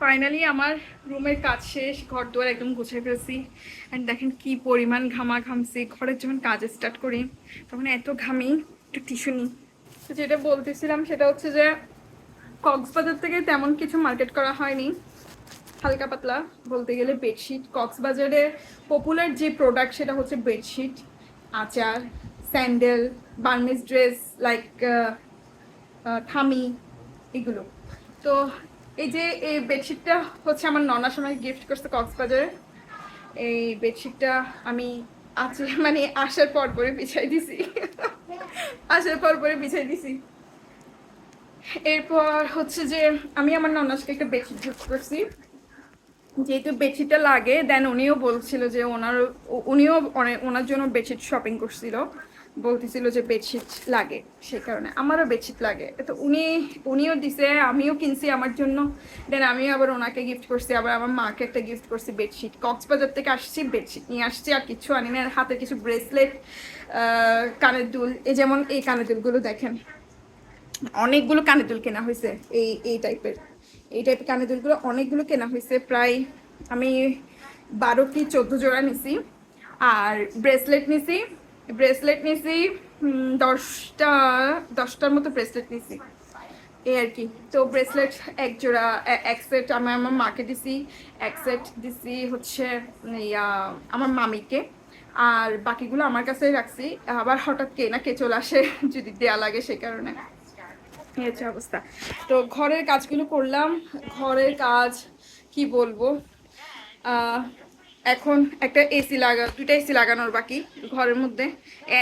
Finally আমার রুমের কাজ শেষ ঘর দুয়ার একদম গুছিয়ে ফেলছি। অ্যান্ড দেখেন কি পরিমাণ ঘামা ঘামছি ঘরের যখন কাজ স্টার্ট করি, তখন এত ঘামি, একটু টিস্যু নিই। তো যেটা বলতেছিলাম সেটা হচ্ছে যে, কক্সবাজার থেকে তেমন কিছু মার্কেট করা হয়নি। হালকা পাতলা বলতে গেলে বেডশিট কক্সবাজারে পপুলার যে প্রোডাক্ট সেটা হচ্ছে বেডশিট আচার স্যান্ডেল বার্মিস ড্রেস লাইক থামি, এগুলো। তো এই যে এই বেডশিটটা হচ্ছে আমার ননার সময় গিফট করছে কক্সবাজারে। এই বেডশিটটা আমি আছে মানে আসার পর পরে বিছাই দিছি। আসার পর পরে বিছাই দিছি। এরপর হচ্ছে যে আমি আমার ননাসকে একটা বেডশিট গিফট করছি। যেহেতু বেডশিটটা লাগে দেন উনিও বলছিল যে ওনার উনিও ওনার জন্য বেডশিট শপিং করছিল। বলতেছিল যে বেডশিট লাগে, সে কারণে আমারও বেডশিট লাগে। তো উনি, উনিও দিছে, আমিও কিনছি আমার জন্য। দেন আমিও আবার ওনাকে গিফট করছি, আবার আমার মাকে একটা গিফট করছি বেডশিট কক্সবাজার থেকে আসছি বেডশিট নিয়ে আসছি, আর কিছু আনি না। হাতে কিছু ব্রেসলেট কানের দুল, এই যেমন এই কানের দুলগুলো দেখেন। অনেকগুলো কানের দুল কেনা হয়েছে এই এই টাইপের এই টাইপের কানের দুলগুলো অনেকগুলো কেনা হয়েছে, প্রায় আমি বারো কি চোদ্দ জোড়া নিছি। আর ব্রেসলেট নিছি ব্রেসলেট নিছি দশটা দশটার মতো ব্রেসলেট নিছি। এই আর কি। তো ব্রেসলেট এক জোড়া এক সেট আমি আমার মাকে দিছি এক সেট দিছি হচ্ছে ইয়া, আমার মামিকে। আর বাকিগুলো আমার কাছেই রাখছি। আবার হঠাৎ কে না কে চলে আসে যদি দেয়া লাগে সে কারণে। এই হচ্ছে অবস্থা। তো ঘরের কাজগুলো করলাম। ঘরের কাজ কি বলব? এখন একটা এসি লাগা, দুইটা এসি লাগানোর বাকি ঘরের মধ্যে।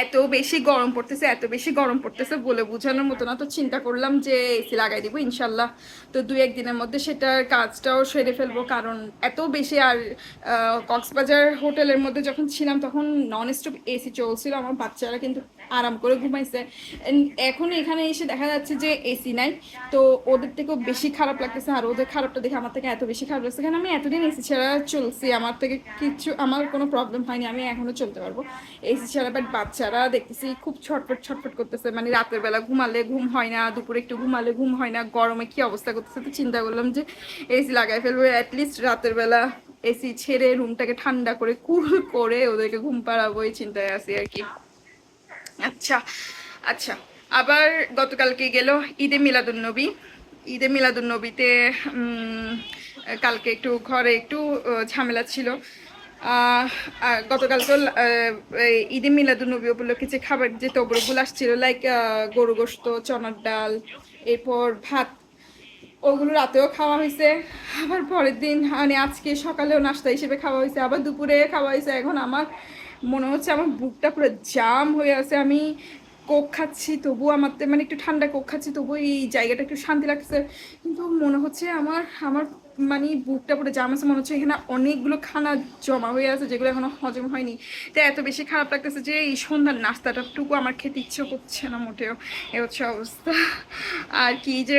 এত বেশি গরম পড়তেছে, এত বেশি গরম পড়তেছে বলে বোঝানোর মতো না। তো চিন্তা করলাম যে এসি লাগাই দিব, ইনশাল্লাহ। তো দুই একদিনের মধ্যে সেটার কাজটাও সেরে ফেলব, কারণ এত বেশি আর কক্সবাজার হোটেলের মধ্যে যখন ছিলাম তখন নন স্টপ এসি চলছিল। আমার বাচ্চারা কিন্তু আরাম করে ঘুমাইছে। এখন এখানে এসে দেখা যাচ্ছে যে এসি নাই। তো ওদের থেকেও বেশি খারাপ লাগতেছে, আর ওদের খারাপটা দেখে আমার থেকে এত বেশি খারাপ লাগছে কারণ আমি এতদিন এসি ছাড়া চলছি, আমার থেকে কিছু আমার কোনো প্রবলেম হয়নি আমি এখনও চলতে পারব। এসি ছাড়া বাট বাচ্চারা দেখতেছি খুব ছটফট ছটফট করতেছে। মানে রাতের বেলা ঘুমালে ঘুম হয় না দুপুরে একটু ঘুমালে ঘুম হয় না গরমে কি অবস্থা করতেছে তো চিন্তা করলাম যে এসি লাগাই ফেলব অ্যাটলিস্ট রাতের বেলা এসি ছেড়ে রুমটাকে ঠান্ডা করে কুল করে ওদেরকে ঘুম পাড়াবো এই চিন্তায় আছি আর কি। আচ্ছা আচ্ছা আবার গতকালকে গেল ঈদে মিলাদুন্নবী। ঈদে মিলাদুন্নবীতে উম, কালকে একটু ঘরে একটু ঝামেলা ছিল। গতকাল তো ঈদে মিলাদুন্নবী উপলক্ষে যে খাবার, যে তবরগুলো আসছিল লাইক গরু গোস্ত চনার ডাল, এরপর ভাত, ওগুলো রাতেও খাওয়া হয়েছে। আবার পরের দিন মানে আজকে সকালেও নাস্তা হিসেবে খাওয়া হয়েছে, আবার দুপুরে খাওয়া হয়েছে। এখন আমার মনে হচ্ছে আমার বুকটা পুরো জাম হয়ে আছে। আমি কোক খাচ্ছি তবু আমার মানে একটু ঠান্ডা কোক খাচ্ছি তবু এই জায়গাটা একটু শান্তি লাগছে। কিন্তু মনে হচ্ছে আমার আমার মানে বুকটা পুরো জাম মনে হচ্ছে এখানে অনেকগুলো খানা জমা হয়ে আছে যেগুলো এখনও হজম হয়নি। তো এত বেশি খারাপ লাগতেছে যে এই সন্ধ্যার নাস্তাটাটুকু আমার খেতে ইচ্ছে করছে না মোটেও। এ হচ্ছে অবস্থা। আর কি যে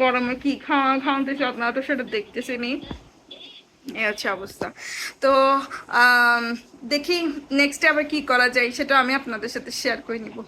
গরমে কি খাওয়া খাওয়াতেছে আপনারা তো সেটা দেখতেছেনই এ হচ্ছে অবস্থা। তো দেখি নেক্সটে আবার কি করা যায় সেটা আমি আপনাদের সাথে শেয়ার করে নিব।